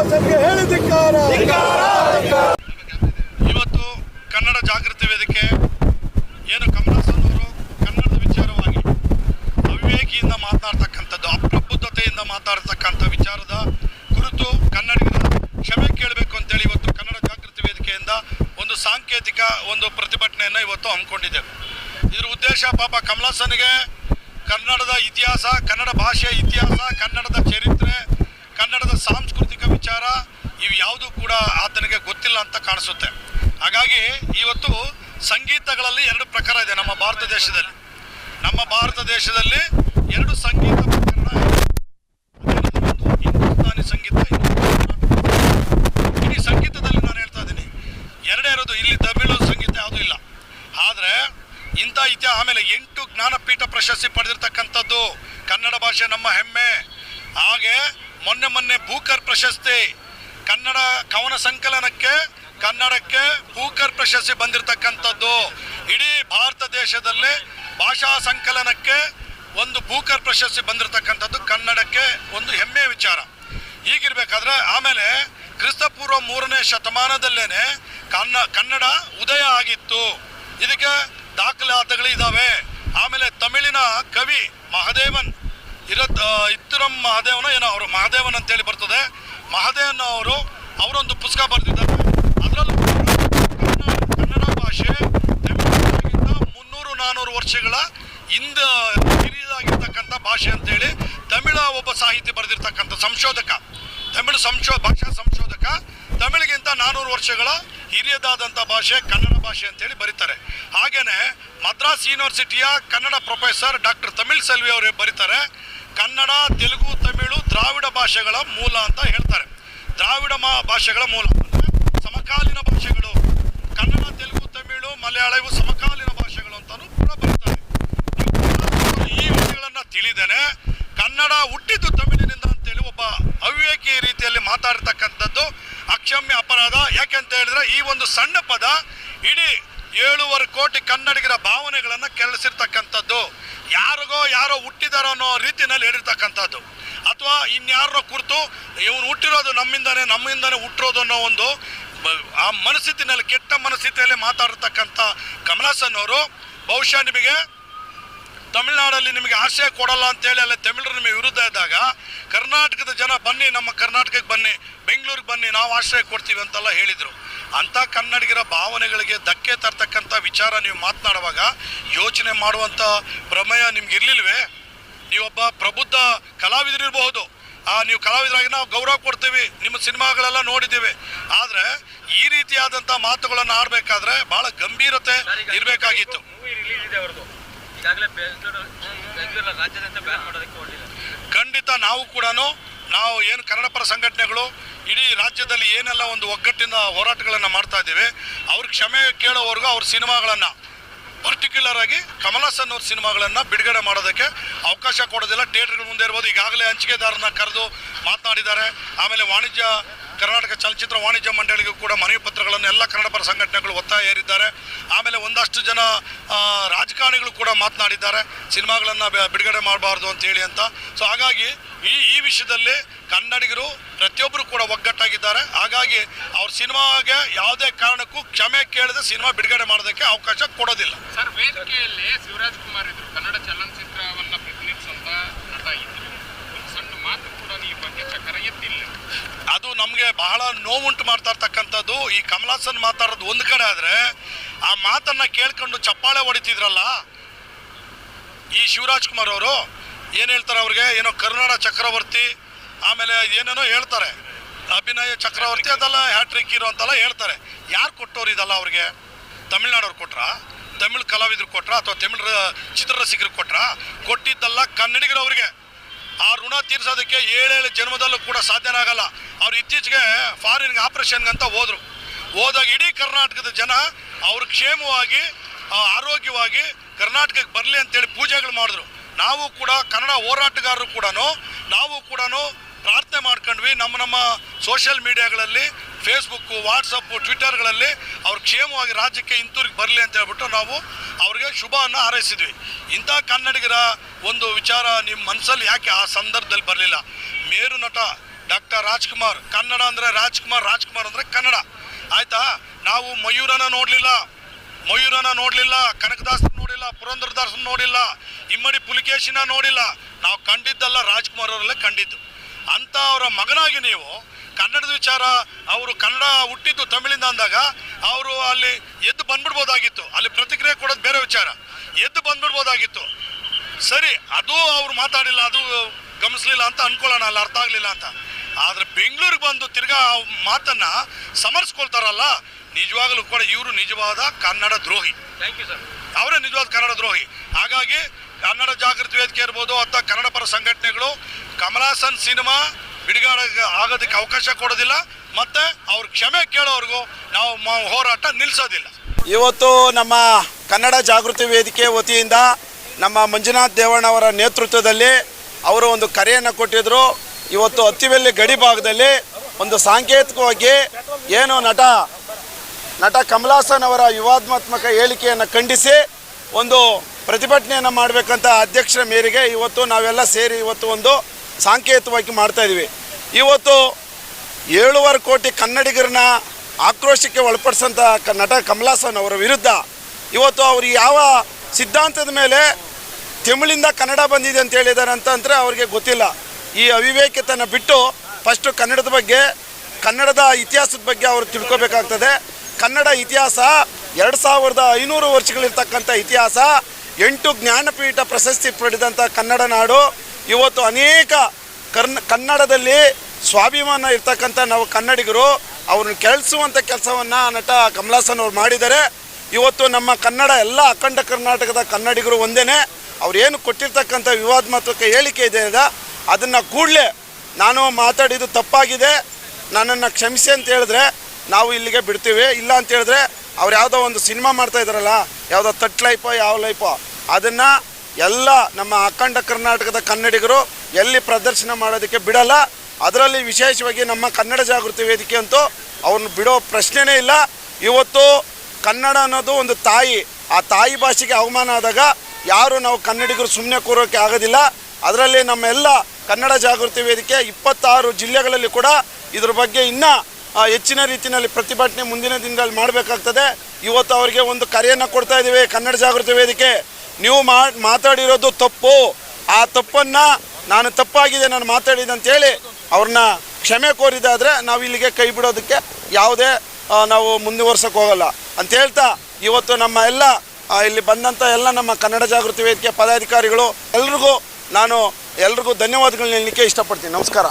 ಕಮಲಾಸನ್ಗೆ ಹೇಳಿದಿಕ್ಕಾರ ಇವತ್ತು ಕನ್ನಡ ಜಾಗೃತಿ ವೇದಿಕೆ ಏನು ಕಮಲಾಸನ್ ಅವರು ಕನ್ನಡದ ವಿಚಾರವಾಗಿ ಅವಿವೇಕಿಯಿಂದ ಮಾತನಾಡ್ತಕ್ಕಂಥದ್ದು ಅಪ್ರಬುದ್ಧತೆಯಿಂದ ಮಾತಾಡ್ತಕ್ಕಂಥ ವಿಚಾರದ ಕುರಿತು ಕನ್ನಡಿಗರ ಕ್ಷಮೆ ಕೇಳಬೇಕು ಅಂತೇಳಿ ಇವತ್ತು ಕನ್ನಡ ಜಾಗೃತಿ ವೇದಿಕೆಯಿಂದ ಒಂದು ಸಾಂಕೇತಿಕ ಒಂದು ಪ್ರತಿಭಟನೆಯನ್ನು ಇವತ್ತು ಹಮ್ಮಿಕೊಂಡಿದ್ದೇವೆ. ಇದರ ಉದ್ದೇಶ ಪಾಪ ಕಮಲಾಸನ್ಗೆ ಕನ್ನಡದ ಇತಿಹಾಸ ಕನ್ನಡ ಭಾಷೆಯ ಇತಿಹಾಸ ಕನ್ನಡದ ಚರಿತ್ರೆ ಕನ್ನಡದ ಸಾಂಸ್ಕೃತಿಕ ಯಾವುದು ಕೂಡ ಆತನಿಗೆ ಗೊತ್ತಿಲ್ಲ ಅಂತ ಕಾಣಿಸುತ್ತೆ. ಹಾಗಾಗಿ ಇವತ್ತು ಸಂಗೀತಗಳಲ್ಲಿ ಎರಡು ಪ್ರಕಾರ ಇದೆ ನಮ್ಮ ಭಾರತ ದೇಶದಲ್ಲಿ. ನಮ್ಮ ಭಾರತ ದೇಶದಲ್ಲಿ ಎರಡು ಸಂಗೀತ ಪ್ರಕರಣ ಹಿಂದೂಸ್ತಾನಿ ಸಂಗೀತ ಈ ಸಂಗೀತದಲ್ಲಿ ನಾನು ಹೇಳ್ತಾ ಇದ್ದೀನಿ ಎರಡೇ ಇರೋದು ಇಲ್ಲಿ ತಮಿಳು ಸಂಗೀತ ಯಾವುದೂ ಇಲ್ಲ. ಆದರೆ ಇಂಥ ಇತಿಹಾಸ, ಆಮೇಲೆ ಎಂಟು ಜ್ಞಾನಪೀಠ ಪ್ರಶಸ್ತಿ ಪಡೆದಿರ್ತಕ್ಕಂಥದ್ದು ಕನ್ನಡ ಭಾಷೆ ನಮ್ಮ ಹೆಮ್ಮೆ. ಹಾಗೆ ಮೊನ್ನೆ ಮೊನ್ನೆ ಭೂಕರ್ ಪ್ರಶಸ್ತಿ ಕನ್ನಡ ಕವನ ಸಂಕಲನಕ್ಕೆ, ಕನ್ನಡಕ್ಕೆ ಬೂಕರ್ ಪ್ರಶಸ್ತಿ ಬಂದಿರತಕ್ಕಂಥದ್ದು. ಇಡೀ ಭಾರತ ದೇಶದಲ್ಲಿ ಭಾಷಾ ಸಂಕಲನಕ್ಕೆ ಒಂದು ಬೂಕರ್ ಪ್ರಶಸ್ತಿ ಬಂದಿರತಕ್ಕಂಥದ್ದು ಕನ್ನಡಕ್ಕೆ ಒಂದು ಹೆಮ್ಮೆಯ ವಿಚಾರ. ಹೀಗಿರ್ಬೇಕಾದ್ರೆ ಆಮೇಲೆ ಕ್ರಿಸ್ತಪೂರ್ವ ಮೂರನೇ ಶತಮಾನದಲ್ಲೇನೆ ಕನ್ನ, ಕನ್ನಡ ಉದಯ ಆಗಿತ್ತು. ಇದಕ್ಕೆ ದಾಖಲಾತಿಗಳು ಇದ್ದಾವೆ ಆಮೇಲೆ ತಮಿಳಿನ ಕವಿ ಮಹದೇವನ್ ಇರತ್ ಇತ್ತಿರಂ ಮಹದೇವನ ಏನೋ ಅವರು, ಮಹದೇವನ್ ಅಂತೇಳಿ ಬರ್ತದೆ. ಮಹದೇವನ್ ಅವರು ಅವರೊಂದು ಪುಸ್ತಕ ಬರೆದಿದ್ದಾರೆ. ಅದರಲ್ಲೂ ಕನ್ನಡ ಭಾಷೆ ಮುನ್ನೂರು ನಾನ್ನೂರು ವರ್ಷಗಳ ಹಿಂದ ಹಿರಿಯದಾಗಿರ್ತಕ್ಕಂಥ ಭಾಷೆ ಅಂತೇಳಿ ತಮಿಳ ಒಬ್ಬ ಸಾಹಿತಿ ಬರೆದಿರ್ತಕ್ಕಂಥ ಸಂಶೋಧಕ. ತಮಿಳು ಸಂಶೋ, ಭಾಷಾ ಸಂಶೋಧಕ. ತಮಿಳಿಗಿಂತ ನಾನೂರು ವರ್ಷಗಳ ಹಿರಿಯದಾದಂಥ ಭಾಷೆ, ಕನ್ನಡ ಭಾಷೆ ಅಂತೇಳಿ ಬರೀತಾರೆ. ಹಾಗೆಯೇ ಮದ್ರಾಸ್ ಯೂನಿವರ್ಸಿಟಿಯ ಕನ್ನಡ ಪ್ರೊಫೆಸರ್ ಡಾಕ್ಟರ್ ತಮಿಳ್ ಸೆಲ್ವಿ ಅವರು ಬರೀತಾರೆ. ಕನ್ನಡ, ತೆಲುಗು, ತಮಿಳು, ದ್ರಾವಿಡ ಭಾಷೆಗಳ ಮೂಲ ಅಂತ ಹೇಳ್ತಾರೆ. ದ್ರಾವಿಡ ಮಾ ಭಾಷೆಗಳ ಮೂಲ ಸಮಕಾಲೀನ ಭಾಷೆಗಳು. ಕನ್ನಡ, ತೆಲುಗು, ತಮಿಳು ಮಲಯಾಳ ಇವು ಸಮಕಾಲೀನ ಭಾಷೆಗಳು ಅಂತಲೂ ಕೂಡ ಬರ್ತಾರೆ. ಈ ವಿಷಯಗಳನ್ನು ತಿಳಿದೇನೆ ಕನ್ನಡ ಹುಟ್ಟಿದ್ದು ತಮಿಳಿನಿಂದ ಅಂತೇಳಿ ಒಬ್ಬ ಅವಿವೇಕಿ ರೀತಿಯಲ್ಲಿ ಮಾತಾಡ್ತಕ್ಕಂಥದ್ದು ಅಕ್ಷಮ್ಯ ಅಪರಾಧ. ಯಾಕೆಂತ ಹೇಳಿದ್ರೆ ಈ ಒಂದು ಸಣ್ಣ ಪದ ಇಡೀ ಏಳುವರೆ ಕೋಟಿ ಕನ್ನಡಿಗರ ಭಾವನೆಗಳನ್ನು ಕೆರಳಿಸಿರ್ತಕ್ಕಂಥದ್ದು. ಯಾರಿಗೋ ಯಾರೋ ಹುಟ್ಟಿದಾರೋ ಅನ್ನೋ ರೀತಿಯಲ್ಲಿ ಹೇಳಿರ್ತಕ್ಕಂಥದ್ದು. ಅಥವಾ ಇನ್ಯಾರೋ ಕುರಿತು ಇವನು ಹುಟ್ಟಿರೋದು ನಮ್ಮಿಂದನೇ ನಮ್ಮಿಂದನೇ ಹುಟ್ಟಿರೋದು ಅನ್ನೋ ಒಂದು ಆ ಮನಸ್ಥಿತಿನಲ್ಲಿ, ಕೆಟ್ಟ ಮನಸ್ಥಿತಿಯಲ್ಲಿ ಮಾತಾಡಿರ್ತಕ್ಕಂಥ ಕಮಲಾಸನ್ ಅವರು ಬಹುಶಃ ನಿಮಗೆ ತಮಿಳ್ನಾಡಲ್ಲಿ ನಿಮಗೆ ಆಶ್ರಯ ಕೊಡಲ್ಲ ಅಂತೇಳಿ ಅಲ್ಲಿ ತಮಿಳರು ನಿಮಗೆ ವಿರುದ್ಧ ಇದ್ದಾಗ, ಕರ್ನಾಟಕದ ಜನ ಬನ್ನಿ, ನಮ್ಮ ಕರ್ನಾಟಕಕ್ಕೆ ಬನ್ನಿ, ಬೆಂಗಳೂರಿಗೆ ಬನ್ನಿ, ನಾವು ಆಶ್ರಯ ಕೊಡ್ತೀವಿ ಅಂತೆಲ್ಲ ಹೇಳಿದರು. ಅಂಥ ಕನ್ನಡಿಗರ ಭಾವನೆಗಳಿಗೆ ಧಕ್ಕೆ ತರ್ತಕ್ಕಂಥ ವಿಚಾರ ನೀವು ಮಾತನಾಡುವಾಗ ಯೋಚನೆ ಮಾಡುವಂಥ ಪ್ರಮೇಯ ನಿಮ್ಗೆ ಇರಲಿಲ್ವೇ? ನೀವೊಬ್ಬ ಪ್ರಬುದ್ಧ ಕಲಾವಿದರಿರಬಹುದು ಆ ನೀವು ಕಲಾವಿದರಾಗಿ ನಾವು ಗೌರವ ಕೊಡ್ತೀವಿ. ನಿಮ್ಮ ಸಿನಿಮಾಗಳೆಲ್ಲ ನೋಡಿದ್ದೀವಿ. ಆದರೆ ಈ ರೀತಿಯಾದಂಥ ಮಾತುಗಳನ್ನು ಆಡಬೇಕಾದ್ರೆ ಭಾಳ ಗಂಭೀರತೆ ಇರಬೇಕಾಗಿತ್ತು. ಖಂಡಿತ ನಾವು ಕೂಡ ನಾವು ಏನು ಕನ್ನಡ ಪರ ಸಂಘಟನೆಗಳು ಇಡೀ ರಾಜ್ಯದಲ್ಲಿ ಏನೆಲ್ಲ ಒಂದು ಒಗ್ಗಟ್ಟಿನ ಹೋರಾಟಗಳನ್ನು ಮಾಡ್ತಾ ಇದ್ದೇವೆ, ಅವ್ರ ಕ್ಷಮೆ ಕೇಳೋವರೆಗೂ ಅವ್ರ ಸಿನಿಮಾಗಳನ್ನು ಪರ್ಟಿಕ್ಯುಲರ್ ಆಗಿ ಕಮಲಾಸನ್ ಅವ್ರ ಸಿನಿಮಾಗಳನ್ನು ಬಿಡುಗಡೆ ಮಾಡೋದಕ್ಕೆ ಅವಕಾಶ ಕೊಡೋದಿಲ್ಲ. ಥಿಯೇಟರ್ಗಳ ಮುಂದೆ ಇರ್ಬೋದು. ಈಗಾಗಲೇ ಹಂಚಿಕೆದಾರನ ಕರೆದು ಮಾತನಾಡಿದ್ದಾರೆ. ಆಮೇಲೆ ವಾಣಿಜ್ಯ, ಕರ್ನಾಟಕ ಚಲನಚಿತ್ರ ವಾಣಿಜ್ಯ ಮಂಡಳಿಗೂ ಕೂಡ ಮನವಿ ಪತ್ರಗಳನ್ನು ಎಲ್ಲ ಕನ್ನಡ ಪರ ಸಂಘಟನೆಗಳು ಒತ್ತಾಯ ಏರಿದ್ದಾರೆ. ಆಮೇಲೆ ಒಂದಷ್ಟು ಜನ ರಾಜಕಾರಣಿಗಳು ಕೂಡ ಮಾತನಾಡಿದ್ದಾರೆ. ಸಿನಿಮಾಗಳನ್ನು ಬಿಡುಗಡೆ ಮಾಡಬಾರ್ದು ಅಂತೇಳಿ ಅಂತ. ಸೊ ಹಾಗಾಗಿ ಈ ಈ ವಿಷಯದಲ್ಲಿ ಕನ್ನಡಿಗರು ಪ್ರತಿಯೊಬ್ಬರು ಕೂಡ ಒಗ್ಗಟ್ಟಾಗಿದ್ದಾರೆ. ಹಾಗಾಗಿ ಅವ್ರ ಸಿನಿಮಾಗೆ ಯಾವುದೇ ಕಾರಣಕ್ಕೂ ಕ್ಷಮೆ ಕೇಳದೆ ಸಿನಿಮಾ ಬಿಡುಗಡೆ ಮಾಡೋದಕ್ಕೆ ಅವಕಾಶ ಕೊಡೋದಿಲ್ಲ. ಸರ್ ವೇದಿಕೆಯಲ್ಲಿ ಶಿವರಾಜ್ ಕುಮಾರ್ ಇದ್ರು. ಕನ್ನಡ ಚಲನಚಿತ್ರವನ್ನ ಪ್ರತಿನಿಧಿಸುವಂತ ನಟ ಇದ್ರು. ಸಣ್ಣ ಮಾತು ಕೂಡ ಈ ಬಗ್ಗೆ ಚಕರ ಎತ್ತಿಲ್ಲ. ಅದು ನಮಗೆ ಬಹಳ ನೋವುಂಟು ಮಾಡ್ತಾ ಇರ್ತಕ್ಕಂಥದ್ದು. ಈ ಕಮಲಾಸನ್ ಮಾತಾಡೋದು ಒಂದು ಕಡೆ ಆದರೆ ಆ ಮಾತನ್ನ ಕೇಳ್ಕೊಂಡು ಚಪ್ಪಾಳೆ ಹೊಡಿತಿದ್ರಲ್ಲ ಈ ಶಿವರಾಜ್ ಕುಮಾರ್ ಅವರು? ಏನು ಹೇಳ್ತಾರೆ ಅವ್ರಿಗೆ? ಏನೋ ಕರುನಾಡ ಚಕ್ರವರ್ತಿ, ಆಮೇಲೆ ಏನೇನೋ ಹೇಳ್ತಾರೆ. ಅಭಿನಯ ಚಕ್ರವರ್ತಿ ಅದೆಲ್ಲ, ಹ್ಯಾಟ್ರಿಕ್ ಇರೋ ಅಂತೆಲ್ಲ ಹೇಳ್ತಾರೆ. ಯಾರು ಕೊಟ್ಟವ್ರು ಇದೆಲ್ಲ ಅವ್ರಿಗೆ? ತಮಿಳ್ನಾಡವ್ರು ಕೊಟ್ರಾ? ತಮಿಳು ಕಲಾವಿದರು ಕೊಟ್ರ? ಅಥವಾ ತಮಿಳ್ ಚಿತ್ರರಸಿಕರು ಕೊಟ್ರಾ? ಕೊಟ್ಟಿದ್ದಲ್ಲ ಕನ್ನಡಿಗರು ಅವ್ರಿಗೆ. ಆ ಋಣ ತೀರ್ಸೋದಕ್ಕೆ ಏಳೇಳು ಜನ್ಮದಲ್ಲೂ ಕೂಡ ಸಾಧ್ಯನಾಗಲ್ಲ ಅವ್ರು ಇತ್ತೀಚೆಗೆ ಫಾರಿನ್ಗೆ ಅಂತ ಹೋದ್ರು. ಹೋದಾಗ ಇಡೀ ಕರ್ನಾಟಕದ ಜನ ಅವ್ರ ಕ್ಷೇಮವಾಗಿ ಆರೋಗ್ಯವಾಗಿ ಕರ್ನಾಟಕಕ್ಕೆ ಬರಲಿ ಅಂತೇಳಿ ಪೂಜೆಗಳು ಮಾಡಿದ್ರು. ನಾವು ಕೂಡ ಕನ್ನಡ ಹೋರಾಟಗಾರರು ಕೂಡ ನಾವು ಕೂಡ ಪ್ರಾರ್ಥನೆ ಮಾಡ್ಕೊಂಡ್ವಿ. ನಮ್ಮ ನಮ್ಮ ಸೋಷಿಯಲ್ ಮೀಡಿಯಾಗಳಲ್ಲಿ ಫೇಸ್ಬುಕ್ಕು ವಾಟ್ಸಪ್ಪು ಟ್ವಿಟರ್ಗಳಲ್ಲಿ ಅವ್ರು ಕ್ಷೇಮವಾಗಿ ರಾಜ್ಯಕ್ಕೆ ಹಿಂತೂರಿಗೆ ಬರಲಿ ಅಂತ ಹೇಳ್ಬಿಟ್ಟು ನಾವು ಅವ್ರಿಗೆ ಶುಭವನ್ನು ಹಾರೈಸಿದ್ವಿ. ಇಂಥ ಕನ್ನಡಿಗರ ಒಂದು ವಿಚಾರ ನಿಮ್ಮ ಮನಸ್ಸಲ್ಲಿ ಯಾಕೆ ಆ ಸಂದರ್ಭದಲ್ಲಿ ಬರಲಿಲ್ಲ? ಮೇರು ನಟ ಡಾಕ್ಟರ್ ರಾಜ್ಕುಮಾರ್ ಕನ್ನಡ ಅಂದರೆ ರಾಜ್ಕುಮಾರ್ ರಾಜ್ಕುಮಾರ್ ಅಂದರೆ ಕನ್ನಡ. ಆಯಿತಾ? ನಾವು ಮಯೂರನ ನೋಡಲಿಲ್ಲ. ಮಯೂರನ ನೋಡಲಿಲ್ಲ ಕನಕದಾಸ್ ನೋಡಿಲ್ಲ ಪುರಂದ್ರದಾಸ್ ನೋಡಿಲ್ಲ ಇಮ್ಮಡಿ ಪುಲಿಕೇಶಿನ ನೋಡಿಲ್ಲ ನಾವು ಕಂಡಿದ್ದಲ್ಲ ರಾಜ್ಕುಮಾರ್ ಅವರಲ್ಲೇ ಕಂಡಿದ್ದು. ಅಂತ ಅವರ ಮಗನಾಗಿ ನೀವು, ಕನ್ನಡದ ವಿಚಾರ, ಅವರು ಕನ್ನಡ ಹುಟ್ಟಿದ್ದು ತಮಿಳಿಂದ ಅಂದಾಗ, ಅವರು ಅಲ್ಲಿ ಎದ್ದು ಬಂದ್ಬಿಡ್ಬೋದಾಗಿತ್ತು. ಅಲ್ಲಿ ಪ್ರತಿಕ್ರಿಯೆ ಕೊಡೋದು ಬೇರೆ ವಿಚಾರ. ಎದ್ದು ಬಂದ್ಬಿಡ್ಬೋದಾಗಿತ್ತು. ಸರಿ, ಅದು ಅವ್ರು ಮಾತಾಡಿಲ್ಲ, ಅದು ಗಮನಿಸ್ಲಿಲ್ಲ ಅಂತ ಅನ್ಕೊಳ್ಳೋಣ, ಅಲ್ಲಿ ಅರ್ಥ ಆಗಲಿಲ್ಲ ಅಂತ. ಆದರೆ ಬೆಂಗಳೂರಿಗೆ ಬಂದು ತಿರ್ಗಾ ಮಾತನ್ನ ಸಮರ್ಸ್ಕೊಳ್ತಾರಲ್ಲ ನಿಜವಾಗಲೂ ಕೂಡ ಇವರು ನಿಜವಾದ ಕನ್ನಡ ದ್ರೋಹಿ. ಥ್ಯಾಂಕ್ ಯು ಸರ್ ಅವರೇ ನಿಜವಾದ ಕನ್ನಡ ದ್ರೋಹಿ. ಹಾಗಾಗಿ ಕನ್ನಡ ಜಾಗೃತಿ ವೇದಿಕೆ ಇರ್ಬೋದು ಅಥವಾ ಕನ್ನಡ ಪರ ಸಂಘಟನೆಗಳು ಕಮಲಾಸನ್ ಸಿನಿಮಾ ಬಿಡುಗಡೆ ಆಗೋದಕ್ಕೆ ಅವಕಾಶ ಕೊಡೋದಿಲ್ಲ. ಮತ್ತೆ ಅವ್ರ ಕ್ಷಮೆ ಕೇಳೋವರೆಗೂ ನಾವು ಮ- ಹೋರಾಟ ನಿಲ್ಲಿಸೋದಿಲ್ಲ ಇವತ್ತು ನಮ್ಮ ಕನ್ನಡ ಜಾಗೃತಿ ವೇದಿಕೆ ವತಿಯಿಂದ ನಮ್ಮ ಮಂಜುನಾಥ್ ದೇವಣ್ಣವರ ನೇತೃತ್ವದಲ್ಲಿ ಅವರು ಒಂದು ಕರೆಯನ್ನು ಕೊಟ್ಟಿದ್ದರು ಇವತ್ತು ಅತ್ತಿವೆಲ್ಲಿ ಗಡಿ ಭಾಗದಲ್ಲಿ ಒಂದು ಸಾಂಕೇತಿಕವಾಗಿ ಏನು ನಟ ನಟ ಕಮಲಾಸನ್ ಅವರ ವಿವಾದಾತ್ಮಕ ಹೇಳಿಕೆಯನ್ನು ಖಂಡಿಸಿ ಒಂದು ಪ್ರತಿಭಟನೆಯನ್ನು ಮಾಡಬೇಕಂತ ಅಧ್ಯಕ್ಷರ ಮೇರೆಗೆ ಇವತ್ತು ನಾವೆಲ್ಲ ಸೇರಿ ಇವತ್ತು ಒಂದು ಸಾಂಕೇತಿಕವಾಗಿ ಮಾಡ್ತಾ ಇದ್ದೀವಿ ಇವತ್ತು ಏಳುವರೆ ಕೋಟಿ ಕನ್ನಡಿಗರನ್ನ ಆಕ್ರೋಶಕ್ಕೆ ಒಳಪಡಿಸಂಥ ಕ ನಟ ಕಮಲಾಸನ್ ಅವರ ವಿರುದ್ಧ ಇವತ್ತು ಅವರು ಯಾವ ಸಿದ್ಧಾಂತದ ಮೇಲೆ ತಮಿಳಿಂದ ಕನ್ನಡ ಬಂದಿದೆ ಅಂತ ಹೇಳಿದ್ದಾರೆ ಅಂತಂದರೆ ಅವ್ರಿಗೆ ಗೊತ್ತಿಲ್ಲ. ಈ ಅವಿವೇಕತನ ಬಿಟ್ಟು ಫಸ್ಟು ಕನ್ನಡದ ಬಗ್ಗೆ ಕನ್ನಡದ ಇತಿಹಾಸದ ಬಗ್ಗೆ ಅವರು ತಿಳ್ಕೊಬೇಕಾಗ್ತದೆ. ಕನ್ನಡ ಇತಿಹಾಸ ಎರಡು ಸಾವಿರದ ಐನೂರು ವರ್ಷಗಳಿರ್ತಕ್ಕಂಥ ಇತಿಹಾಸ, ಎಂಟು ಜ್ಞಾನಪೀಠ ಪ್ರಶಸ್ತಿ ಪಡೆದಂಥ ಕನ್ನಡ ನಾಡು. ಇವತ್ತು ಅನೇಕ ಕರ್ನ, ಕನ್ನಡದಲ್ಲಿ ಸ್ವಾಭಿಮಾನ ಇರ್ತಕ್ಕಂಥ ನಾವು ಕನ್ನಡಿಗರು, ಅವ್ರನ್ನ ಕೆಳಿಸುವಂಥ ಕೆಲಸವನ್ನು ನಟ ಕಮಲಾಸನ್ ಅವ್ರು ಮಾಡಿದ್ದಾರೆ. ಇವತ್ತು ನಮ್ಮ ಕನ್ನಡ ಎಲ್ಲ ಅಖಂಡ ಕರ್ನಾಟಕದ ಕನ್ನಡಿಗರು ಒಂದೇ ಏನು ಕೊಟ್ಟಿರ್ತಕ್ಕಂಥ ವಿವಾದಾತ್ಮಕ ಹೇಳಿಕೆ ಇದೆ ಅದ. ಅದನ್ನು ಕೂಡಲೇ ನಾನು ಮಾತಾಡಿದ್ದು ತಪ್ಪಾಗಿದೆ. ನನ್ನನ್ನು ಕ್ಷಮಿಸಿ ಅಂತ ಹೇಳಿದ್ರೆ ನಾವು ಇಲ್ಲಿಗೆ ಬಿಡ್ತೀವಿ. ಇಲ್ಲ ಅಂತ ಹೇಳಿದ್ರೆ ಅವ್ರು ಯಾವುದೋ ಒಂದು ಸಿನಿಮಾ ಮಾಡ್ತಾ ಇದ್ದಾರಲ್ಲ, ಯಾವುದೋ ತಟ್ ಲೈಫೋ, ಯಾವ ಲೈಫೋ, ಅದನ್ನು ಎಲ್ಲ ನಮ್ಮ ಅಖಂಡ ಕರ್ನಾಟಕದ ಕನ್ನಡಿಗರು ಎಲ್ಲಿ ಪ್ರದರ್ಶನ ಮಾಡೋದಕ್ಕೆ ಬಿಡಲ್ಲ. ಅದರಲ್ಲಿ ವಿಶೇಷವಾಗಿ ನಮ್ಮ ಕನ್ನಡ ಜಾಗೃತಿ ವೇದಿಕೆ ಅಂತೂ ಅವ್ರನ್ನ ಬಿಡೋ ಪ್ರಶ್ನೆನೇ ಇಲ್ಲ. ಇವತ್ತು ಕನ್ನಡ ಅನ್ನೋದು ಒಂದು ತಾಯಿ, ಆ ತಾಯಿ ಭಾಷೆಗೆ ಅವಮಾನ ಆದಾಗ ಯಾರು ನಾವು ಕನ್ನಡಿಗರು ಸುಮ್ಮನೆ ಕೂರೋಕೆ ಆಗೋದಿಲ್ಲ. ಅದರಲ್ಲಿ ನಮ್ಮೆಲ್ಲ ಕನ್ನಡ ಜಾಗೃತಿ ವೇದಿಕೆ ಇಪ್ಪತ್ತಾರು ಜಿಲ್ಲೆಗಳಲ್ಲಿ ಕೂಡ ಇದ್ರ ಬಗ್ಗೆ ಇನ್ನೂ ಹೆಚ್ಚಿನ ರೀತಿಯಲ್ಲಿ ಪ್ರತಿಭಟನೆ ಮುಂದಿನ ದಿನಗಳಲ್ಲಿ ಮಾಡಬೇಕಾಗ್ತದೆ. ಇವತ್ತು ಅವರಿಗೆ ಒಂದು ಕರೆಯನ್ನು ಕೊಡ್ತಾ ಇದ್ದೀವಿ, ಕನ್ನಡ ಜಾಗೃತಿ ವೇದಿಕೆ. ನೀವು ಮಾತಾಡಿರೋದು ತಪ್ಪು. ಆ ತಪ್ಪನ್ನು ನಾನು ತಪ್ಪಾಗಿದೆ, ನಾನು ಮಾತಾಡಿದೆ ಅಂತೇಳಿ ಅವ್ರನ್ನ ಕ್ಷಮೆ ಕೋರಿದಾದರೆ ನಾವು ಇಲ್ಲಿಗೆ ಕೈ ಬಿಡೋದಕ್ಕೆ ಯಾವುದೇ ನಾವು ಮುಂದುವರ್ಸಕ್ಕೆ ಹೋಗಲ್ಲ. ಅಂತ ಹೇಳ್ತಾ ಇವತ್ತು ನಮ್ಮ ಎಲ್ಲ ಇಲ್ಲಿ ಬಂದಂಥ ಎಲ್ಲ ನಮ್ಮ ಕನ್ನಡ ಜಾಗೃತಿ ವೇದಿಕೆ ಪದಾಧಿಕಾರಿಗಳು ಎಲ್ರಿಗೂ ನಾನು ಎಲ್ರಿಗೂ ಧನ್ಯವಾದಗಳನ್ನ ಹೇಳಲಿಕ್ಕೆ ಇಷ್ಟಪಡ್ತೀನಿ. ನಮಸ್ಕಾರ.